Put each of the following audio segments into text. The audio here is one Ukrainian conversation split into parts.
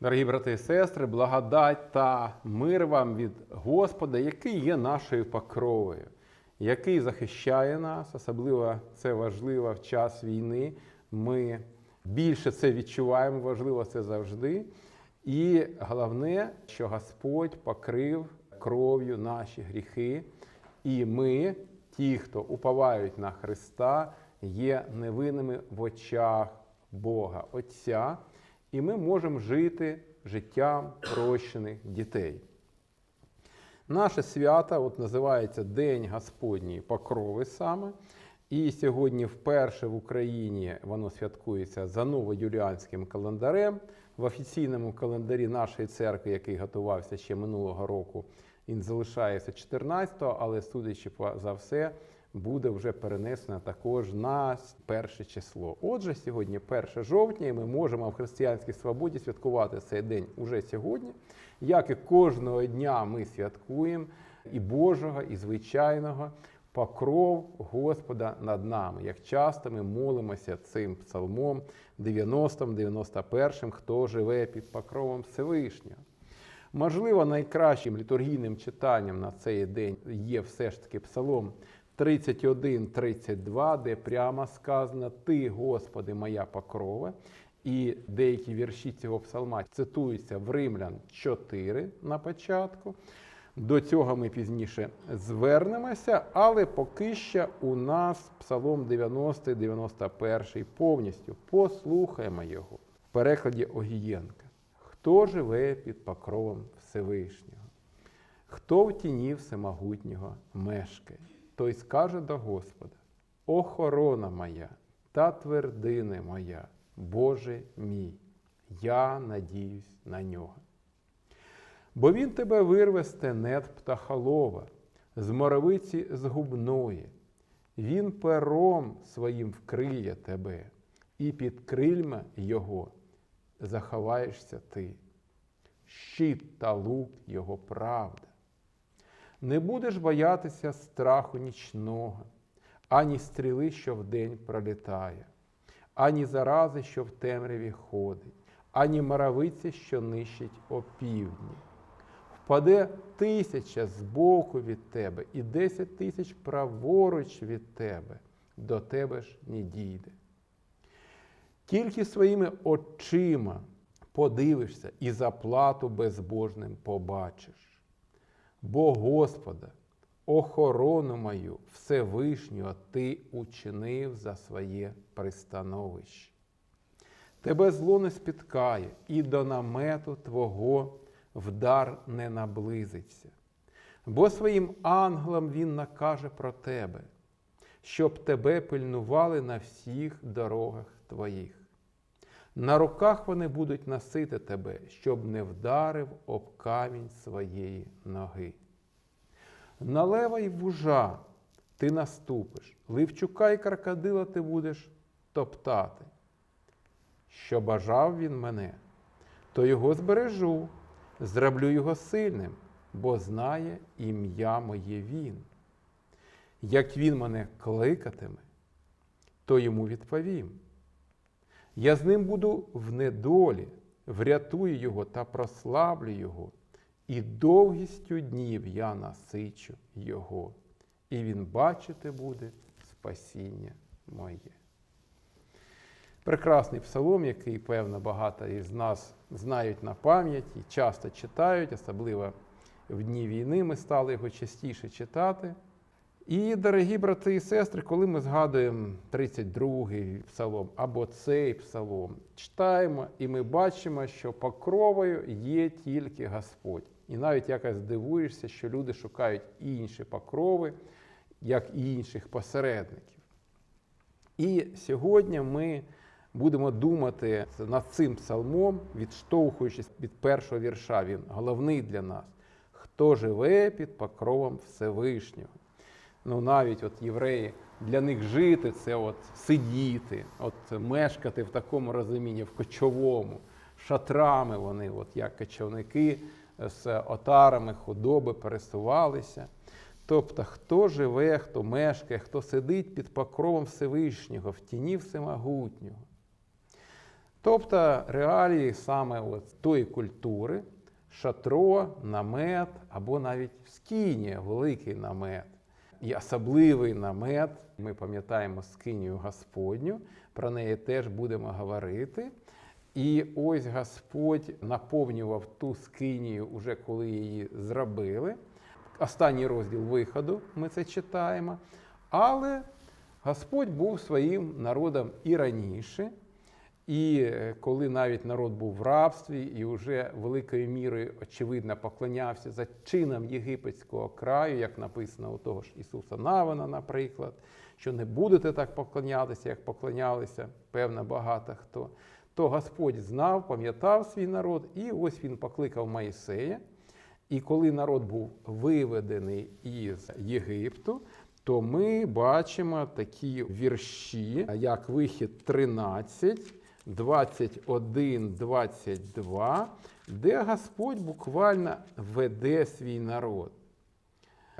Дорогі брати і сестри, благодать та мир вам від Господа, який є нашою покровою, який захищає нас, особливо це важливо в час війни. Ми більше це відчуваємо, важливо це завжди. І головне, що Господь покрив кров'ю наші гріхи, і ми, ті, хто уповають на Христа, є невинними в очах Бога Отця і ми можемо жити життям прощених дітей. Наше свято от називається День Господньої Покрови саме. І сьогодні вперше в Україні воно святкується за новоюліанським календарем. В офіційному календарі нашої церкви, який готувався ще минулого року, він залишається 14-го, але судячи за все, буде вже перенесено також на перше число. Отже, сьогодні 1 жовтня, і ми можемо в християнській свободі святкувати цей день уже сьогодні. Як і кожного дня ми святкуємо і Божого, і звичайного покров Господа над нами. Як часто ми молимося цим псалмом 90-м, 91-м, хто живе під покровом Всевишнього. Можливо, найкращим літургійним читанням на цей день є все ж таки Псалом 31-32, де прямо сказано Ти, Господи, моя покрова. І деякі вірші цього псалма цитуються в Римлян 4 на початку. До цього ми пізніше звернемося, але поки що у нас Псалом 90-91 повністю. Послухаємо його в перекладі Огієнка. Хто живе під покровом Всевишнього? Хто в тіні всемогутнього мешкає? Той скаже до Господа: Охорона моя та твердине моя, Боже мій, я надіюсь на нього. Бо він тебе вирве з тенет птахолова, з моровиці згубної. Він пером своїм вкриє тебе, і під крильма його заховаєшся ти. Щит та лук його правда. Не будеш боятися страху нічного, ані стріли, що вдень пролітає, ані зарази, що в темряві ходить, ані маравиці, що нищить опівдні. Впаде тисяча збоку від тебе, і десять тисяч праворуч від тебе, до тебе ж не дійде. Тільки своїми очима подивишся і заплату безбожним побачиш. Бо Господа, охорону мою Всевишнього ти учинив за своє пристановище. Тебе зло не спіткає, і до намету Твого вдар не наблизиться. Бо своїм ангелам він накаже про тебе, щоб тебе пильнували на всіх дорогах твоїх. На руках вони будуть носити тебе, щоб не вдарив об камінь своєї ноги. На лева й вужа ти наступиш, ливчука й крокодила ти будеш топтати. Що бажав він мене, то його збережу, зроблю його сильним, бо знає ім'я моє він. Як він мене кликатиме, то йому відповім. Я з ним буду в недолі, врятую його та прославлю його, і довгістю днів я насичу його, і він бачити буде спасіння моє. Прекрасний псалом, який, певно, багато із нас знають на пам'ять і часто читають, особливо в дні війни ми стали його частіше читати. І, дорогі брати і сестри, коли ми згадуємо 32-й псалом або цей псалом, читаємо і ми бачимо, що покровою є тільки Господь. І навіть якось дивуєшся, що люди шукають інші покрови, як і інших посередників. І сьогодні ми будемо думати над цим псалмом, відштовхуючись від першого вірша. Він головний для нас. Хто живе під покровом Всевишнього? Ну, навіть от євреї, для них жити це от сидіти, от мешкати в такому розумінні, в кочовому, шатрами вони, от як кочівники з отарами худоби пересувалися. Тобто, хто живе, хто мешкає, хто сидить під покровом Всевишнього, в тіні всемогутнього. Тобто реалії саме от тої культури, шатро, намет або навіть скінія, великий намет. І особливий намет, ми пам'ятаємо скинію Господню, про неї теж будемо говорити. І ось Господь наповнював ту скинію, уже коли її зробили. Останній розділ виходу, ми це читаємо. Але Господь був своїм народом і раніше. І е, коли навіть народ був в рабстві і вже великою мірою, очевидно, поклонявся за чином єгипетського краю, як написано у того ж Ісуса Навина, наприклад, що не будете так поклонятися, як поклонялися, певно, багато хто, то Господь знав, пам'ятав свій народ, і ось він покликав Моїсея. І коли народ був виведений із Єгипту, то ми бачимо такі вірші, як вихід 13, 21, 22, де Господь буквально веде свій народ.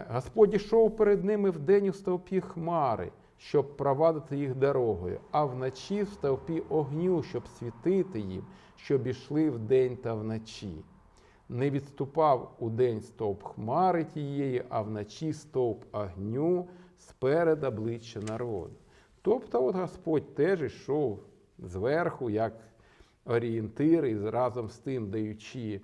Господь ішов перед ними вдень у стовпі хмари, щоб провадити їх дорогою, а вночі в стовпі огню, щоб світити їм, щоб ішли вдень та вночі. Не відступав у день стовп хмари тієї, а вночі стовп огню сперед обличчя народу. Тобто, от Господь теж йшов зверху, як орієнтир, і разом з тим даючи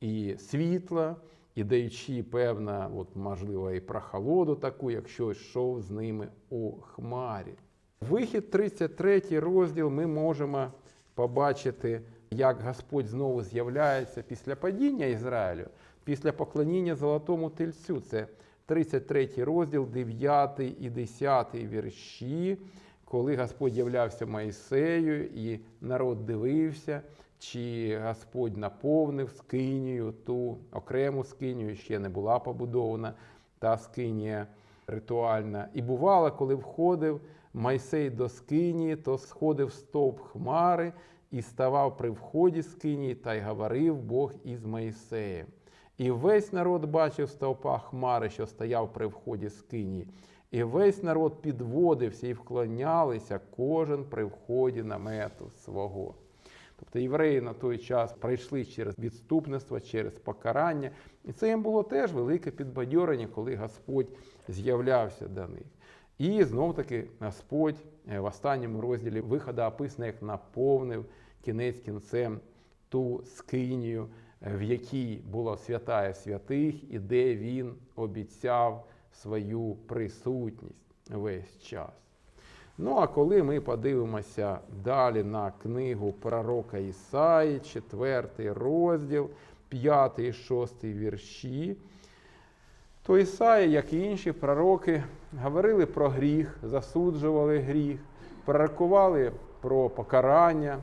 і світло, і даючи певна, от, можливо, і прохолоду таку, якщо йшов з ними у хмарі. Вихід 33 розділ ми можемо побачити, як Господь знову з'являється після падіння Ізраїлю, після поклоніння Золотому Тельцю. Це 33 розділ, 9 і 10 вірші, коли Господь являвся Моїсею, і народ дивився, чи Господь наповнив скинію, ту окрему скинію, ще не була побудована та скинія ритуальна. І бувало, коли входив Майсей до скинії, то сходив стовп хмари і ставав при вході скинії, та й говорив Бог із Моїсеєм. І весь народ бачив стовпа хмари, що стояв при вході скинії. І весь народ підводився і вклонялися кожен при вході намету свого. Тобто євреї на той час пройшли через відступництво, через покарання. І це їм було теж велике підбадьорення, коли Господь з'являвся до них. І знов таки Господь е, в останньому розділі виходу описано, як наповнив кінець кінцем ту скинію, е, в якій була святая святих, і де він обіцяв свою присутність весь час. Ну, а коли ми подивимося далі на книгу пророка Ісаї, 4 розділ, 5 і 6 вірші, то Ісаї, як і інші пророки, говорили про гріх, засуджували гріх, пророкували про покарання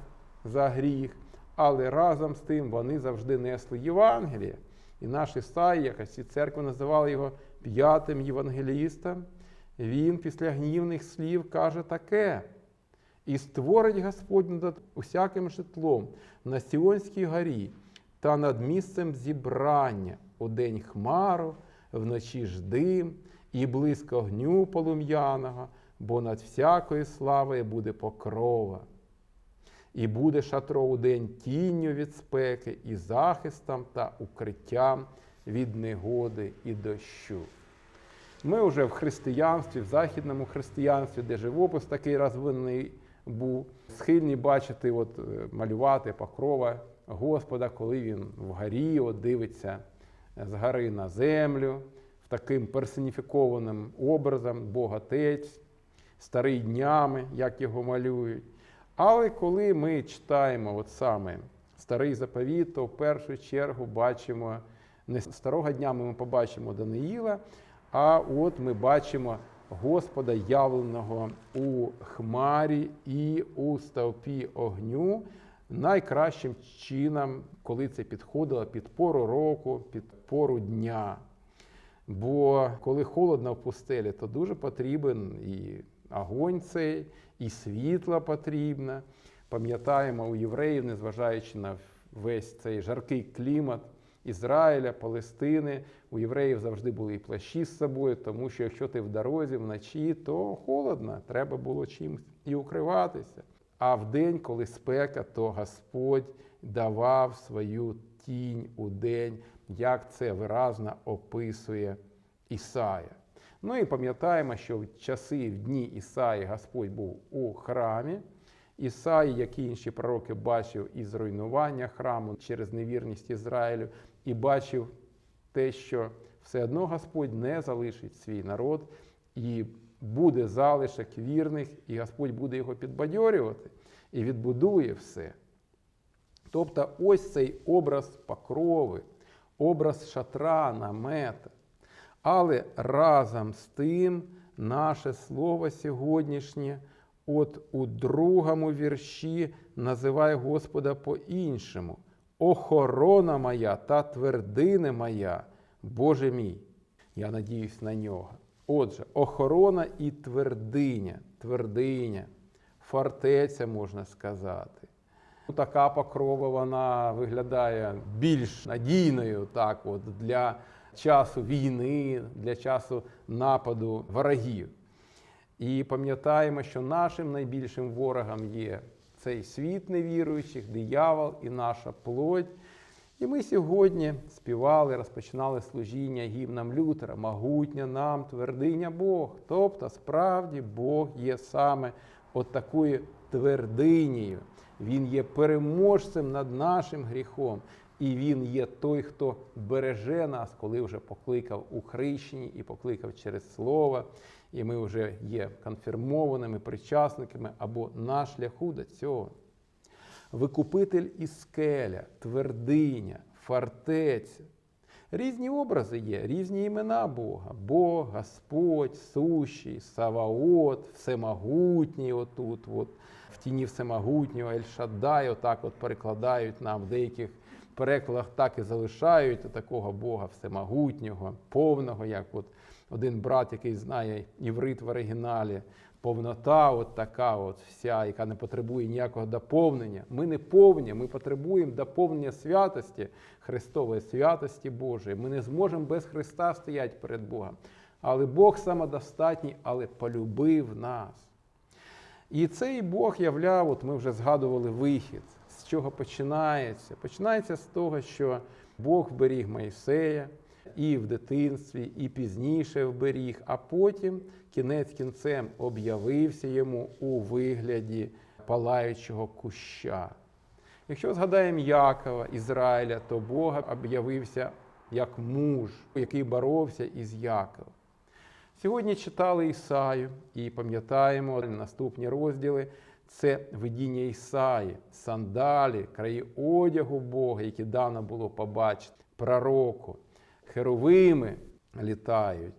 за гріх, але разом з тим вони завжди несли Євангеліє. І наш Ісаї, якось і церква називала його п'ятим євангелістом. Він після гнівних слів каже таке: і створить Господь над усяким житлом на Сіонській горі та над місцем зібрання у день хмару, вночі ж дим і близько огню полум'яного, бо над всякою славою буде покрова. І буде шатро у день тінню від спеки, і захистом та укриттям від негоди і дощу. Ми вже в християнстві, в західному християнстві, де живопис такий розвинений був, схильні бачити, от, е, малювати покрова Господа, коли він в горі от, дивиться з гори на землю, в таким персоніфікованим образом, Бог Отець, старий днями, як його малюють. Але коли ми читаємо от саме старий заповіт, то в першу чергу бачимо не старого дня ми побачимо Даниїла, а от ми бачимо Господа явленого у хмарі і у стовпі огню найкращим чином, коли це підходило під пору року, під пору дня. Бо коли холодно в пустелі, то дуже потрібен і огонь цей, і світло потрібно. Пам'ятаємо у євреїв, незважаючи на весь цей жаркий клімат Ізраїля, Палестини, у євреїв завжди були і плащі з собою, тому що якщо ти в дорозі вночі, то холодно, треба було чимось і укриватися. А в день, коли спека, то Господь давав свою тінь у день, як це виразно описує Ісая. Ну і пам'ятаємо, що в часи в дні Ісаї Господь був у храмі. Ісаї, як і інші пророки, бачив і зруйнування храму через невірність Ізраїлю, і бачив те, що все одно Господь не залишить свій народ, і буде залишок вірних, і Господь буде його підбадьорювати і відбудує все. Тобто ось цей образ покрови, образ шатра, намета. Але разом з тим наше слово сьогоднішнє, от у другому вірші називає Господа по-іншому. Охорона моя та твердине моя, Боже мій. Я надіюсь на нього. Отже, охорона і твердиня, твердиня, фортеця, можна сказати. Ну, Така покрова вона виглядає більш надійною так, от, для часу війни, для часу нападу ворогів. І пам'ятаємо, що нашим найбільшим ворогом є цей світ невіруючих, диявол і наша плоть. І ми сьогодні співали, розпочинали служіння гімном Лютера, могутня нам твердиня Бог. Тобто, справді, Бог є саме от такою твердинею. Він є переможцем над нашим гріхом. І Він є той, хто береже нас, коли вже покликав у хрещенні і покликав через слово. І ми вже є конфірмованими причасниками або на шляху до цього. Викупитель і скеля, твердиня, фортеця. Різні образи є, різні імена Бога. Бог, Господь, сущий, Саваот, Всемогутній отут, от, в тіні Всемогутнього, Ель-Шаддай, отак от перекладають нам в деяких перекладах так і залишають такого Бога всемогутнього, повного, як от один брат, який знає іврит в оригіналі, повнота, от така от вся, яка не потребує ніякого доповнення. Ми не повні, ми потребуємо доповнення святості, Христової святості Божої. Ми не зможемо без Христа стояти перед Богом. Але Бог самодостатній, але полюбив нас. І цей Бог являв, от ми вже згадували вихід, з чого починається. Починається з того, що Бог вберіг Моїсея і в дитинстві, і пізніше вберіг, а потім кінець кінцем об'явився йому у вигляді палаючого куща. Якщо згадаємо Якова, Ізраїля, то Бог об'явився як муж, який боровся із Яковом. Сьогодні читали Ісаю і пам'ятаємо наступні розділи. Це видіння Ісаї, сандалі, краї одягу Бога, які дано було побачити, пророку, херовими літають.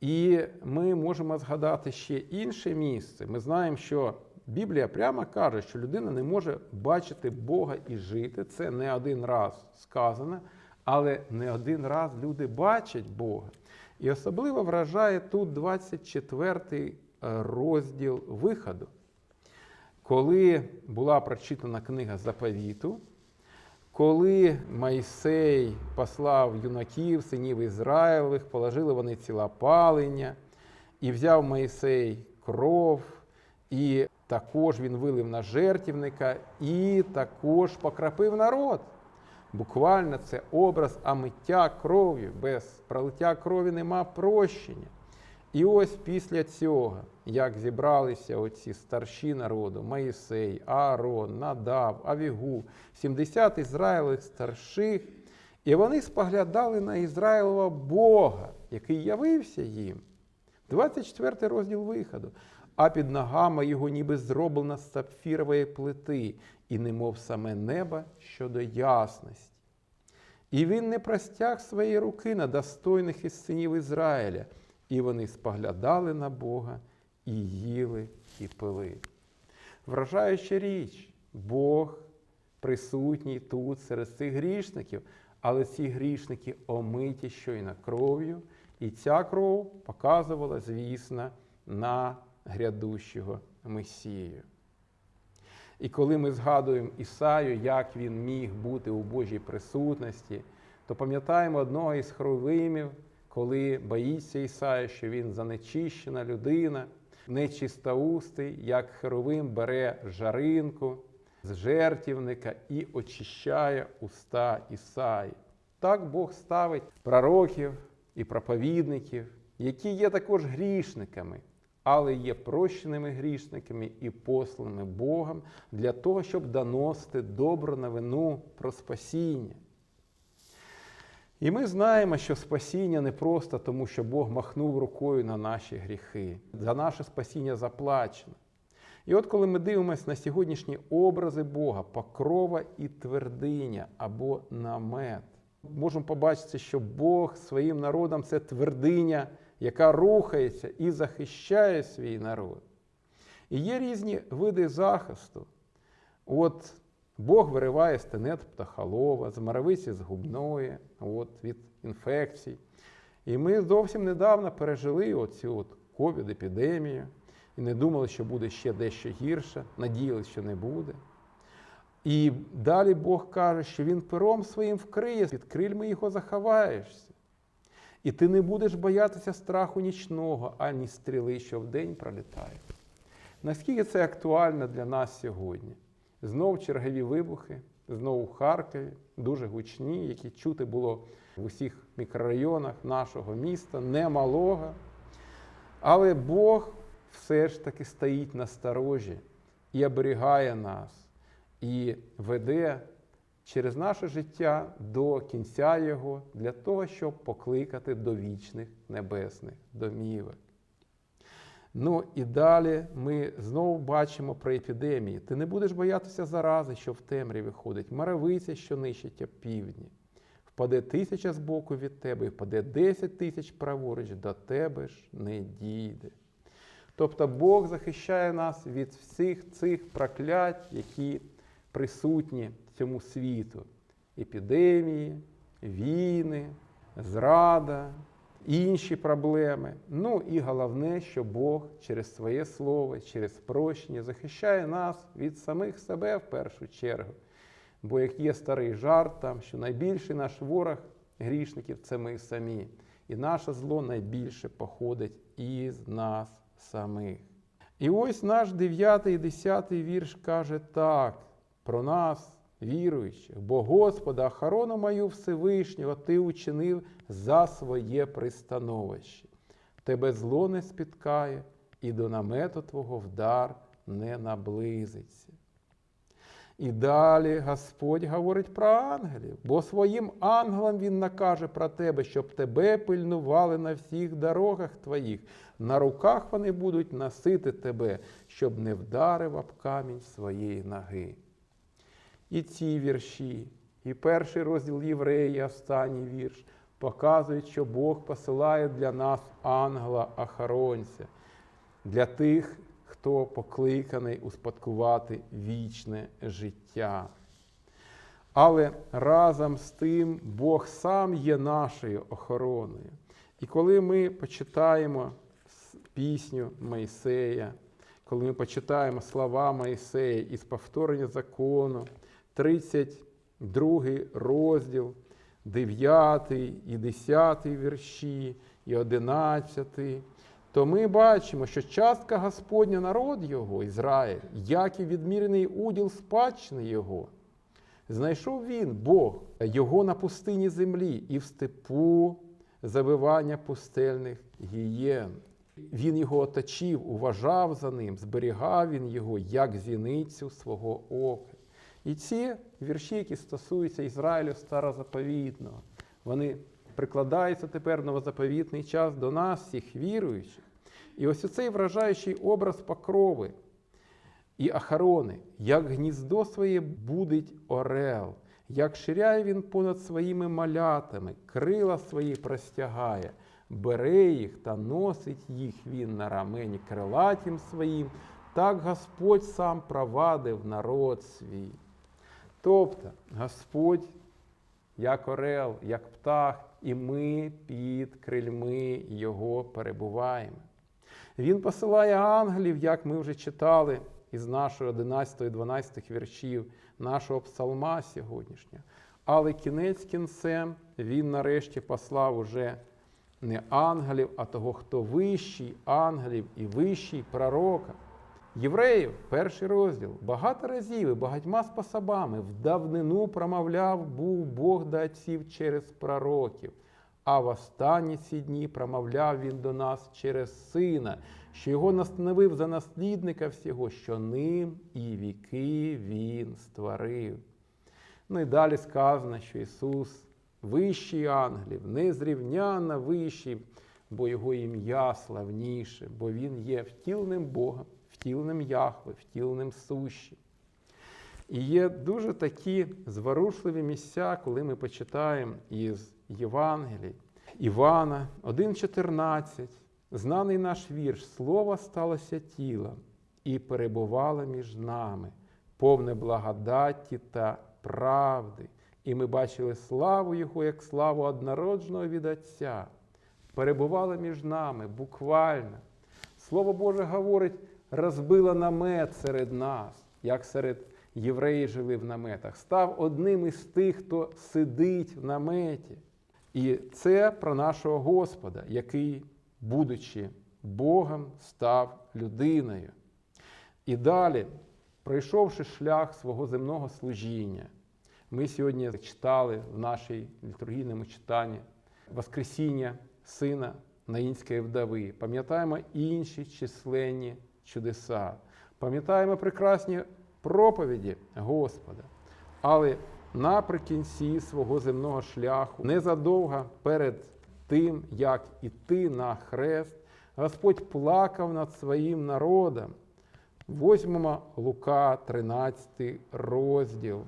І ми можемо згадати ще інше місце. Ми знаємо, що Біблія прямо каже, що людина не може бачити Бога і жити. Це не один раз сказано, але не один раз люди бачать Бога. І особливо вражає тут 24 розділ виходу. Коли була прочитана книга заповіту, коли Майсей послав юнаків, синів Ізраїлевих, положили вони цілопалення, і взяв Майсей кров, і також він вилив на жертівника, і також покрапив народ. Буквально це образ омиття кров'ю. Без пролиття крові нема прощення. І ось після цього, як зібралися оці старші народу, Моїсей, Аарон, Надав, Авігу, 70 ізраїлевих старших, і вони споглядали на Ізраїлова Бога, який явився їм. 24 розділ виходу. А під ногами його ніби зроблена з сапфірової плити, і немов саме небо щодо ясності. І він не простяг своєї руки на достойних із синів Ізраїля, і вони споглядали на Бога і їли, і пили. Вражаюча річ, Бог присутній тут серед цих грішників, але ці грішники омиті щойно кров'ю, і ця кров показувала, звісно, на грядущого Месію. І коли ми згадуємо Ісаю, як він міг бути у Божій присутності, то пам'ятаємо одного із хровимів, коли боїться Ісая, що він занечищена людина, нечистоустий, як херовим бере жаринку з жертівника і очищає уста Ісаї. Так Бог ставить пророків і проповідників, які є також грішниками, але є прощеними грішниками і посланими Богом для того, щоб доносити добру новину про спасіння. І ми знаємо, що спасіння не просто тому, що Бог махнув рукою на наші гріхи. За наше спасіння заплачено. І от коли ми дивимося на сьогоднішні образи Бога, покрова і твердиня або намет, можемо побачити, що Бог своїм народом це твердиня, яка рухається і захищає свій народ. І є різні види захисту. От Бог вириває стенет птахолова, з маравиці з губної, от, від інфекцій. І ми зовсім недавно пережили оцю ковід-епідемію і не думали, що буде ще дещо гірше, надіялися, що не буде. І далі Бог каже, що Він пером своїм вкриє, під крильми його заховаєшся. І ти не будеш боятися страху нічного, ані стріли, що вдень пролітає. Наскільки це актуально для нас сьогодні? Знов чергові вибухи, знову в Харкові, дуже гучні, які чути було в усіх мікрорайонах нашого міста, немалого. Але Бог все ж таки стоїть на сторожі і оберігає нас, і веде через наше життя до кінця Його для того, щоб покликати до вічних небесних домівок. Ну і далі ми знову бачимо про епідемії. Ти не будеш боятися зарази, що в темряві ходить, маравиця, що нищить опівдні. Впаде тисяча з боку від тебе, і впаде десять тисяч праворуч, до тебе ж не дійде. Тобто Бог захищає нас від всіх цих проклять, які присутні цьому світу: епідемії, війни, зрада, інші проблеми. Ну і головне, що Бог через своє слово, через прощення захищає нас від самих себе в першу чергу. Бо як є старий жарт, там, що найбільший наш ворог грішників це ми самі. І наше зло найбільше походить із нас самих. І ось наш 9 і 10 вірш каже так про нас, віруючих, бо Господа, охорону мою Всевишнього ти учинив за своє пристановище. Тебе зло не спіткає, і до намету Твого вдар не наблизиться. І далі Господь говорить про ангелів, бо своїм ангелам Він накаже про тебе, щоб тебе пильнували на всіх дорогах твоїх. На руках вони будуть носити тебе, щоб не вдарив об камінь своєї ноги. І ці вірші, і перший розділ Євреї, останній вірш, показують, що Бог посилає для нас ангела-охоронця, для тих, хто покликаний успадкувати вічне життя. Але разом з тим Бог сам є нашою охороною. І коли ми почитаємо пісню Моїсея, коли ми почитаємо слова Моїсея із повторення закону, 32 розділ, 9 і 10 вірші, і 11, то ми бачимо, що частка Господня народ Його, Ізраїль, як і відмірений уділ спадщини Його. Знайшов він, Бог, його на пустині землі і в степу завивання пустельних гієн. Він його оточив, уважав за ним, зберігав він його, як зіницю свого ока. І ці вірші, які стосуються Ізраїлю старозаповітного, вони прикладаються тепер в новозаповітний час до нас, всіх віруючих. І ось оцей вражаючий образ покрови і охорони, як гніздо своє будить орел, як ширяє він понад своїми малятами, крила свої простягає, бере їх та носить їх він на рамені крилатім своїм, так Господь сам провадив народ свій. Тобто Господь, як орел, як птах, і ми під крильми Його перебуваємо. Він посилає ангелів, як ми вже читали із нашої 11 і 12 віршів нашого псалма сьогоднішнього. Але кінець кінцем він нарешті послав уже не ангелів, а того, хто вищий ангелів і вищий пророка. Євреїв, перший розділ, багато разів і багатьма способами в давнину промовляв був Бог до отців через пророків, а в останні ці дні промовляв він до нас через Сина, що його настановив за наслідника всього, що ним і віки він створив. Ну і далі сказано, що Ісус вищий ангелів, незрівнянно вищий, бо Його ім'я славніше, бо Він є втіленим Богом, втіленим Яхве, втіленим сущим. І є дуже такі зворушливі місця, коли ми почитаємо із Євангелій Івана 1,14, знаний наш вірш, Слово сталося тілом і перебувало між нами, повне благодаті та правди. І ми бачили славу Його, як славу однородженого від Отця. Перебувало між нами буквально. Слово Боже говорить, розбило намет серед нас, як серед євреїв жили в наметах. Став одним із тих, хто сидить в наметі. І це про нашого Господа, який, будучи Богом, став людиною. І далі, пройшовши шлях свого земного служіння, ми сьогодні читали в нашій літургійному читанні Воскресіння Сина Наїнської вдови. Пам'ятаємо інші численні чудеса, пам'ятаємо прекрасні проповіді Господа. Але наприкінці свого земного шляху, незадовго перед тим, як іти на хрест, Господь плакав над своїм народом. Возьмемо Лука, 13 розділ.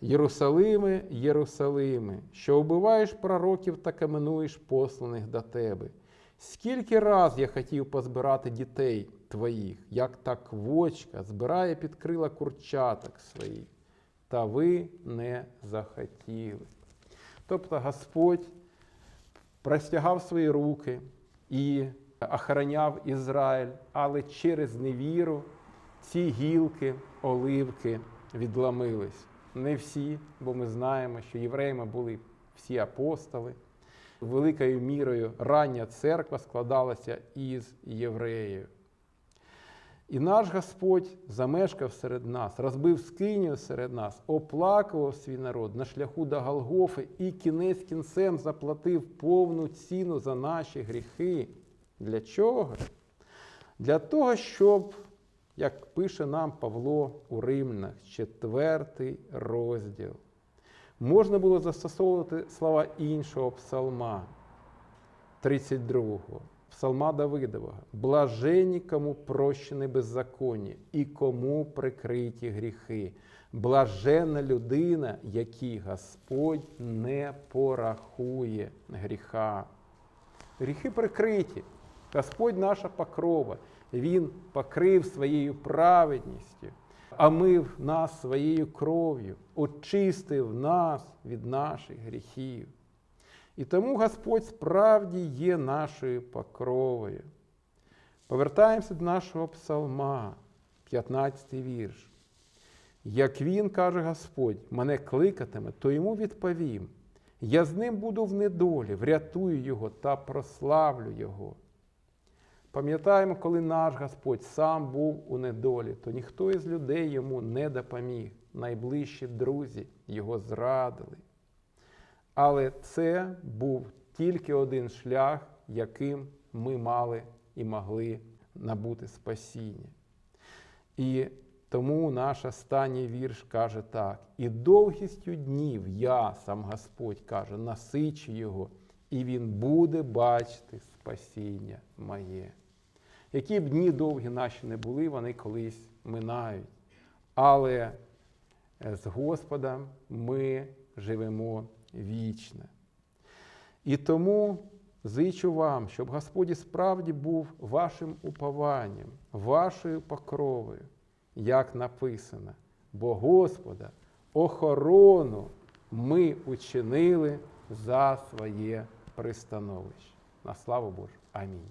Єрусалиме, Єрусалиме, що вбиваєш пророків та каменуєш посланих до тебе. Скільки раз я хотів позбирати дітей твоїх, як та квочка збирає під крила курчаток своїх, та ви не захотіли. Тобто Господь простягав свої руки і охороняв Ізраїль, але через невіру ці гілки, оливки відломились. Не всі, бо ми знаємо, що євреями були всі апостоли. Великою мірою рання церква складалася із євреїв. І наш Господь замешкав серед нас, розбив скинію серед нас, оплакував свій народ на шляху до Голгофи і кінець кінцем заплатив повну ціну за наші гріхи. Для чого? Для того, щоб, як пише нам Павло у Римлянах, четвертий розділ, можна було застосовувати слова іншого псалма, 32-го, псалма Давидового. Блажені, кому прощені беззаконня і кому прикриті гріхи. Блаженна людина, якій Господь не порахує гріха. Гріхи прикриті. Господь наша покрова. Він покрив своєю праведністю, омив нас своєю кров'ю, очистив нас від наших гріхів. І тому Господь справді є нашою покровою. Повертаємося до нашого псалма, 15 вірш. Як він, каже Господь, мене кликатиме, то йому відповім. Я з ним буду в недолі, врятую його та прославлю Його. Пам'ятаємо, коли наш Господь сам був у недолі, то ніхто із людей йому не допоміг. Найближчі друзі його зрадили. Але це був тільки один шлях, яким ми мали і могли набути спасіння. І тому наш останній вірш каже так: і довгістю днів я, сам Господь каже, насичу його, і він буде бачити спасіння моє. Які б дні довгі наші не були, вони колись минають. Але з Господом ми живемо вічно. І тому зичу вам, щоб Господь справді був вашим упованням, вашою покровою, як написано, бо Господа охорону ми учинили за своє пристановище. На славу Божу. Амінь.